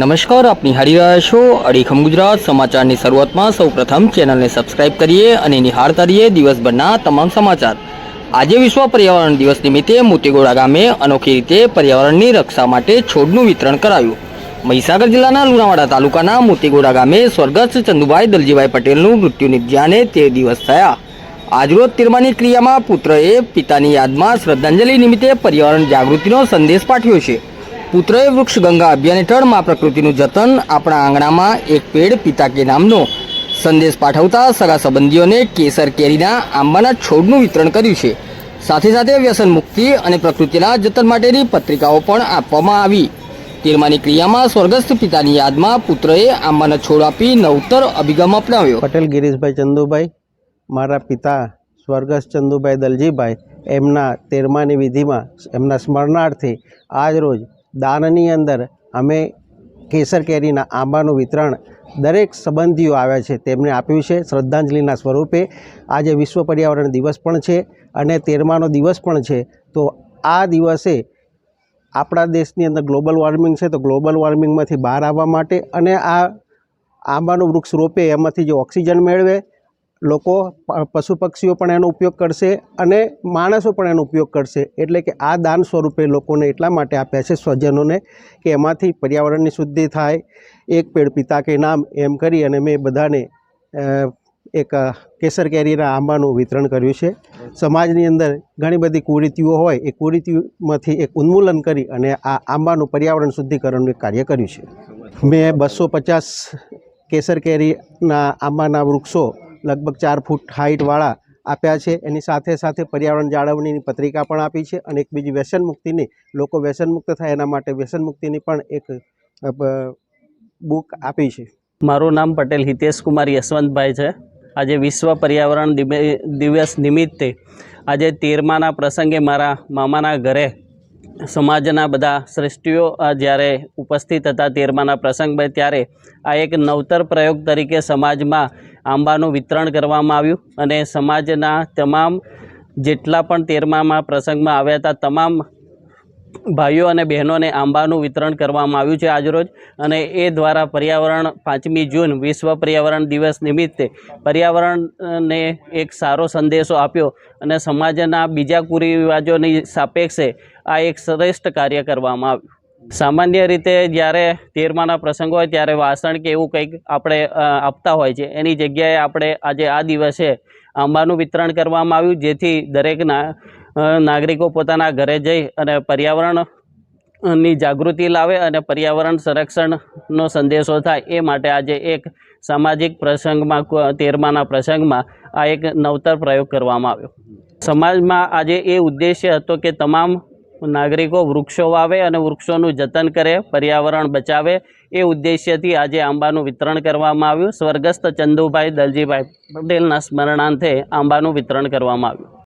નમસ્કાર, આપ નિહાળી રહ્યા છો અડીખમ ગુજરાત સમાચારની શરૂઆતમાં સૌપ્રથમ ચેનલને સબસ્ક્રાઇબ કરીએ અને નિહાળતા રહીએ દિવસભરના તમામ સમાચાર. આજે વિશ્વ પર્યાવરણ દિવસ નિમિત્તે મોતીગોડા ગામે અનોખી રીતે પર્યાવરણની રક્ષા માટે છોડનું વિતરણ કરાયું. મહીસાગર જિલ્લાના લુણાવાડા તાલુકાના મોતીગોડા ગામે સ્વર્ગસ્થ ચંદુભાઈ દલજીભાઈ પટેલનું મૃત્યુ નિપજ્યાને તે દિવસ થયા. આજરોજ તિરમાની ક્રિયામાં પુત્રએ પિતાની યાદમાં શ્રદ્ધાંજલિ નિમિત્તે પર્યાવરણ જાગૃતિનો સંદેશ પાઠવ્યો છે. પુત્રએ વૃક્ષ ગંગા અભિયાન હેઠળમાં પ્રકૃતિનું જતન આપણા આંગણામાં એક પેડ પિતા કે નામનો સંદેશ પાઠવતા સગા સંબંધીઓને કેસર કેરીના આંબાના છોડનું વિતરણ કર્યું છે. સાથે સાથે વ્યસન મુક્તિ અને પ્રકૃતિના જતન માટેની પત્રિકાઓ પણ આપવામાં આવી. તેરમાની ક્રિયામાં સ્વર્ગસ્થ પિતાની યાદમાં પુત્રએ આંબાના છોડ આપી નવતર અભિગમ અપનાવ્યો. પટેલ ગિરીશભાઈ ચંદુભાઈ, મારા પિતા સ્વર્ગસ્થ ચંદુભાઈ દલજીભાઈ, એમના તેરમાની વિધિમાં, એમના સ્મરણાર્થે આજ રોજ દાનની અંદર અમે કેસર કેરીના આંબાનું વિતરણ દરેક સંબંધીઓ આવ્યા છે તેમને આપ્યું છે. શ્રદ્ધાંજલિના સ્વરૂપે આજે વિશ્વ પર્યાવરણ દિવસ પણ છે અને તેરમાનો દિવસ પણ છે. તો આ દિવસે આપણા દેશની અંદર ગ્લોબલ વોર્મિંગ છે તો ગ્લોબલ વોર્મિંગમાંથી બહાર આવવા માટે અને આ આંબાનું વૃક્ષ રોપે એમાંથી જે ઓક્સિજન મેળવે લોકો પશુ પક્ષીઓ પણ એનો ઉપયોગ કરશે અને માણસો પણ એનો ઉપયોગ કરશે. એટલે કે આ દાન સ્વરૂપે લોકોને એટલા માટે આપ્યા છે સ્વજનોને કે એમાંથી પર્યાવરણની શુદ્ધિ થાય, એક પેડ પિતા કે નામ એમ કરી અને મેં બધાને એક કેસર કેરીના આંબાનું વિતરણ કર્યું છે. સમાજની અંદર ઘણી બધી કુરીતિઓ હોય, એ કુરીતિઓમાંથી એક ઉન્મૂલન કરી અને આ આંબાનું પર્યાવરણ શુદ્ધિકરણનું કાર્ય કર્યું છે. મેં બસો પચાસ કેસર કેરીના આંબાના વૃક્ષો લગભગ ચાર ફૂટ હાઇટવાળા આપ્યા છે. એની સાથે સાથે પર્યાવરણ જાળવણીની પત્રિકા પણ આપી છે અને એક બીજી વ્યસન લોકો વ્યસન મુક્ત થાય એના માટે વ્યસન મુક્તિની પણ એક બુક આપી છે. મારું નામ પટેલ હિતેશ કુમાર યશવંતભાઈ છે. આજે વિશ્વ પર્યાવરણ દિવસ નિમિત્તે આજે તેરમાના પ્રસંગે મારા મામાના ઘરે સમાજના બધા શ્રેષ્ઠીઓ જ્યારે ઉપસ્થિત હતા તેરમાના પ્રસંગ ત્યારે આ એક નવતર પ્રયોગ તરીકે સમાજમાં આંબાનું વિતરણ કરવામાં આવ્યું અને સમાજના તમામ જેટલા પણ તેરમામાં પ્રસંગમાં આવ્યા હતા, તમામ ભાઈઓ અને બહેનોને આંબાનું વિતરણ કરવામાં આવ્યું છે આજરોજ. અને એ દ્વારા પર્યાવરણ પાંચમી જૂન, વિશ્વ પર્યાવરણ દિવસ નિમિત્તે પર્યાવરણને એક સારો સંદેશો આપ્યો અને સમાજના બીજા કુરિવાજોની સાપેક્ષે આ એક શ્રેષ્ઠ કાર્ય કરવામાં આવ્યું. સામાન્ય રીતે જ્યારે તેરમાના પ્રસંગ હોય ત્યારે વાસણ કે એવું કંઈક આપણે આપતા હોય છે. એની જગ્યાએ આપણે આજે આ દિવસે આંબાનું વિતરણ કરવામાં આવ્યું જેથી દરેકના અ, નાગરિકો પોતાના ઘરે જઈ અને પર્યાવરણની જાગૃતિ લાવે અને પર્યાવરણ સંરક્ષણનો સંદેશો થાય. એ માટે આજે એક સામાજિક પ્રસંગમાં તેરમાના પ્રસંગમાં આ એક નવતર પ્રયોગ કરવામાં આવ્યો. સમાજમાં આજે એ ઉદ્દેશ્ય હતો કે તમામ નાગરિકો વૃક્ષો વાવે અને વૃક્ષોનું જતન કરે, પર્યાવરણ બચાવે એ ઉદ્દેશ્યથી આજે આંબાનું વિતરણ કરવામાં આવ્યું. સ્વર્ગસ્થ ચંદુભાઈ દલજીભાઈ પટેલના સ્મરણાર્થે આંબાનું વિતરણ કરવામાં આવ્યું.